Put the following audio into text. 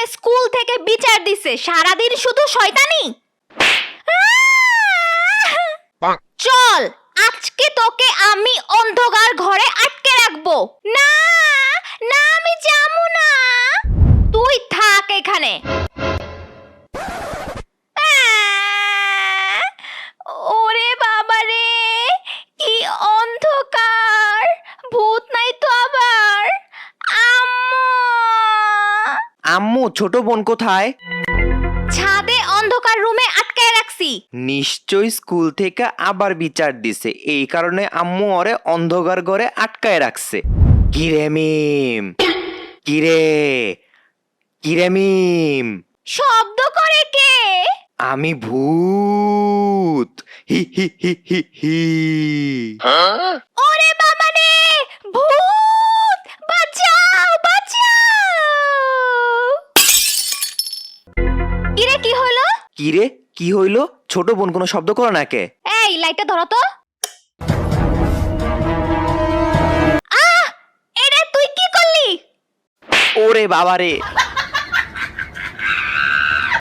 নামে স্কুল থেকে বিচার দিছে। সারাদিন শুধু শয়তানি। চল আজকে তোকে আমি অন্ধকার ঘরে আটকে রাখব। না না! আম্মু ছোট বোন কোথায়? ছাদে অন্ধকার রুমে আটকায় রাখছি। নিশ্চয় স্কুল থেকে আবার বিচার দিছে। এই কারণে আম্মু ওরে অন্ধকার ঘরে আটকায় রাখছে। কিরে মিম? কিরে? কিরে মিম? শব্দ করে কে? আমি ভূত। হি হি হি হি হি। কিরে কি হইল? ছোট বোন কোনো শব্দ করো না কে এই লাইটটা ধরো তো। আহ! এটা তুই কি করলি? ওরে বাবা বাবারে।